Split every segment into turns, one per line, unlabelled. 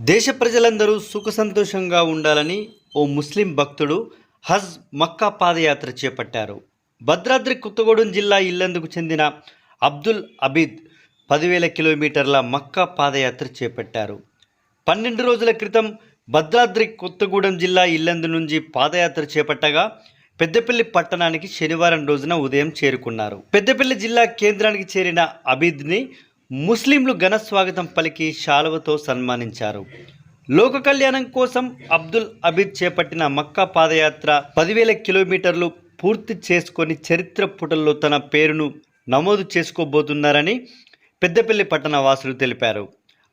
దేశ ప్రజలందరూ సుఖ సంతోషంగా ఉండాలని ఓ ముస్లిం భక్తుడు హజ్ మక్కా పాదయాత్ర చేపట్టారు. భద్రాద్రి కొత్తగూడెం జిల్లా ఇల్లందుకు చెందిన అబ్దుల్ అబీద్ పదివేల కిలోమీటర్ల మక్కా పాదయాత్ర చేపట్టారు. పన్నెండు రోజుల క్రితం భద్రాద్రి కొత్తగూడెం జిల్లా ఇల్లందు నుంచి పాదయాత్ర చేపట్టగా పెద్దపల్లి పట్టణానికి శనివారం రోజున ఉదయం చేరుకున్నారు. పెద్దపల్లి జిల్లా కేంద్రానికి చేరిన అబీద్ని ముస్లింలు ఘన స్వాగతం పలికి శాలువతో సన్మానించారు. లోక కళ్యాణం కోసం అబ్దుల్ అబీద్ చేపట్టిన మక్కా పాదయాత్ర పదివేల కిలోమీటర్లు పూర్తి చేసుకొని చరిత్ర పుటల్లో తన పేరును నమోదు చేసుకోబోతున్నారని పెద్దపల్లి పట్టణ వాసులు తెలిపారు.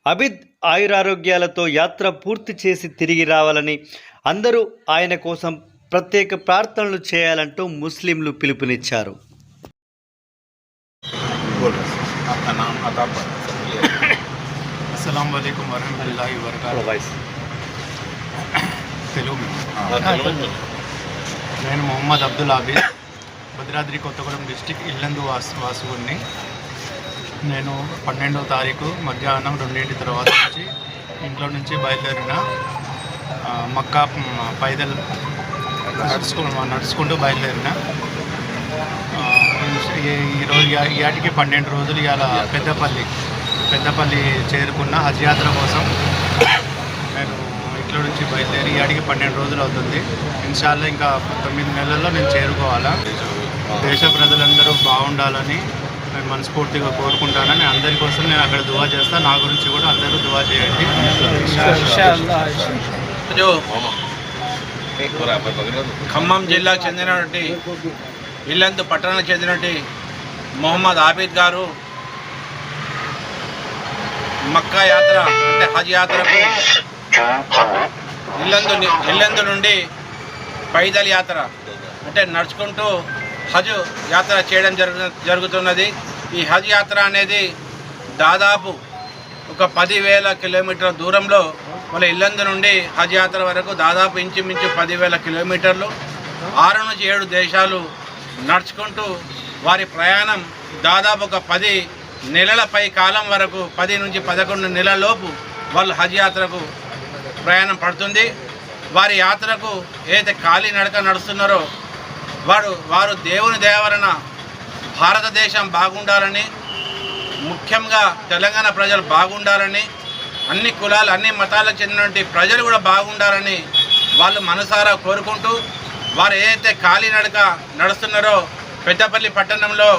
అబిద్ ఆయురారోగ్యాలతో యాత్ర పూర్తి చేసి తిరిగి రావాలని అందరూ ఆయన కోసం ప్రత్యేక ప్రార్థనలు చేయాలంటూ ముస్లింలు పిలుపునిచ్చారు.
आपका नाम अता पर
అస్సలం వలైకుం వరహమతుల్లాహి వబరకాతు తెలుగు నేను మొహమ్మద్ అబ్దుల్ ఆబీద్ భద్రాద్రి కొత్తగూడెం డిస్టిక్ ఇల్లందు వాసు వాసుని నేను పన్నెండవ తారీఖు మధ్యాహ్నం రెండింటి తర్వాత నుంచి ఇంట్లో నుంచి బయలుదేరిన ఆ, మక్కా మ్, పైదల్ నడుచుకుంటూ నడుచుకుంటూ బయలుదేరిన ఆ, ఈ- ఈరోజు ఈ యాటికి పన్నెండు రోజులు ఇవాళ పెద్దపల్లి పెద్దపల్లి చేరుకున్న హజ్ యాత్ర కోసం నేను ఇంట్లో నుంచి బయలుదేరి ఈ యాటికి పన్నెండు రోజులు అవుతుంది. ఇన్షాల్లో ఇంకా తొమ్మిది నెలల్లో నేను చేరుకోవాలా. దేశ ప్రజలందరూ బాగుండాలని నేను మనస్ఫూర్తిగా కోరుకుంటానని అందరి కోసం నేను అక్కడ దువా చేస్తాను నా గురించి కూడా అందరూ దువా చేయండి.
ఖమ్మం జిల్లాకు చెందినటువంటి ఇల్లందు పట్టణానికి చెందినటువంటి మొహమ్మద్ ఆబిద్ గారు మక్కా యాత్ర అంటే హజ్ యాత్రకు ఇల్లందు ఇల్లందు నుండి పైదల్ యాత్ర అంటే నడుచుకుంటూ హజ్ యాత్ర చేయడం జరుగు జరుగుతున్నది. ఈ హజ్ యాత్ర అనేది దాదాపు ఒక పదివేల కిలోమీటర్ల దూరంలో మన ఇల్లందు నుండి హజ్ యాత్ర వరకు దాదాపు ఇంచుమించు పదివేల కిలోమీటర్లు. ఆరు నుంచి ఏడు దేశాలు నడుచుకుంటూ వారి ప్రయాణం దాదాపు ఒక పది నెలలపై కాలం వరకు పది నుంచి పదకొండు నెలలలోపు వాళ్ళు హజ్ యాత్రకు ప్రయాణం పడుతుంది. వారి యాత్రకు ఏదైతే ఖాళీ నడక నడుస్తున్నారో వాడు వారు దేవుని దేవలన భారతదేశం బాగుండాలని ముఖ్యంగా తెలంగాణ ప్రజలు బాగుండాలని అన్ని కులాలు అన్ని మతాలకు చెందినటువంటి ప్రజలు కూడా బాగుండాలని వాళ్ళు మనసారా కోరుకుంటూ వారు ఏదైతే కాలినడక నడుస్తున్నారో పెద్దపల్లి పట్టణంలో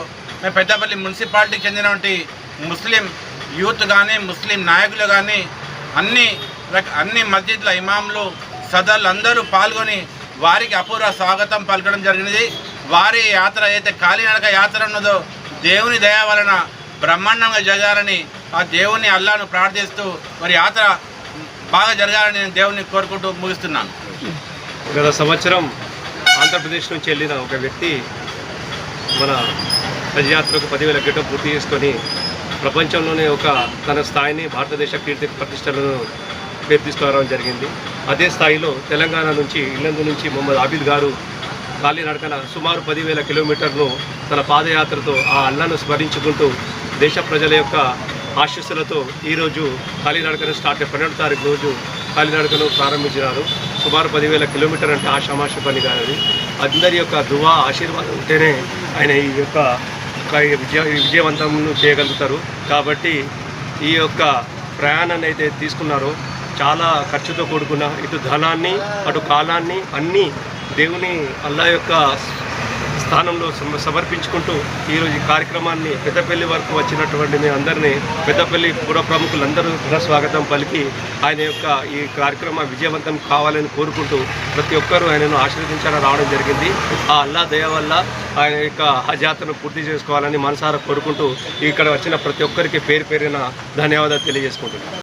మేము పెద్దపల్లి మున్సిపాలిటీకి చెందినటువంటి ముస్లిం యూత్ కానీ ముస్లిం నాయకులు కానీ అన్ని రక- అన్ని మస్జిద్ల ఇమాంలు సదర్లు అందరూ పాల్గొని వారికి అపూర్వ స్వాగతం పలకడం జరిగినది. వారి యాత్ర ఏదైతే కాలినడక యాత్ర ఉన్నదో దేవుని దయ వలన బ్రహ్మాండంగా జరగాలని ఆ దేవుని అల్లాను ప్రార్థిస్తూ మరి యాత్ర బాగా జరగాలని నేను దేవుని కోరుకుంటూ ముగిస్తున్నాను.
గత సంవత్సరం ఆంధ్రప్రదేశ్ నుంచి వెళ్ళిన ఒక వ్యక్తి మన హజ్ పదివేల గిట్టం పూర్తి చేసుకొని ప్రపంచంలోనే ఒక తన స్థాయిని భారతదేశ కీర్తి ప్రతిష్టలను పేరు తీసుకురావడం జరిగింది. అదే స్థాయిలో తెలంగాణ నుంచి ఇల్లందు నుంచి మొహమ్మద్ ఆబిద్ గారు కాలినడకన సుమారు పదివేల కిలోమీటర్లు తన పాదయాత్రతో ఆ అల్లాను స్మరించుకుంటూ దేశ ప్రజల యొక్క ఆశీస్సులతో ఈరోజు కాలినడకను స్టార్ట్ పన్నెండు తారీఖు రోజు కాలినడకను ప్రారంభించినారు. సుమారు పదివేల కిలోమీటర్ అంటే ఆషామాష పని కాదు అందరి యొక్క దువా ఆశీర్వాదం ఉంటేనే ఆయన ఈ యొక్క విజయ విజయవంతం చేయగలుగుతారు. కాబట్టి ఈ యొక్క ప్రయాణాన్ని అయితే తీసుకున్నారో చాలా ఖర్చుతో కూడుకున్న ఇటు ధనాన్ని అటు కాలాన్ని అన్నీ దేవుని అల్లా యొక్క స్థానంలో సమ- సమర్పించుకుంటూ ఈరోజు ఈ కార్యక్రమాన్ని పెద్దపల్లి వరకు వచ్చినటువంటి మీ అందరినీ పెద్దపల్లి పుర ప్రముఖులందరూ ఘన స్వాగతం పలికి ఆయన యొక్క ఈ కార్యక్రమ విజయవంతం కావాలని కోరుకుంటూ ప్రతి ఒక్కరూ ఆయనను ఆశీర్వదించాలని రావడం జరిగింది. ఆ అల్లా దయ వల్ల ఆయన యొక్క హజాతను పూర్తి చేసుకోవాలని మనసారా కోరుకుంటూ ఇక్కడ వచ్చిన ప్రతి ఒక్కరికి పేరు పేరిన ధన్యవాదాలు తెలియజేసుకుంటున్నాను.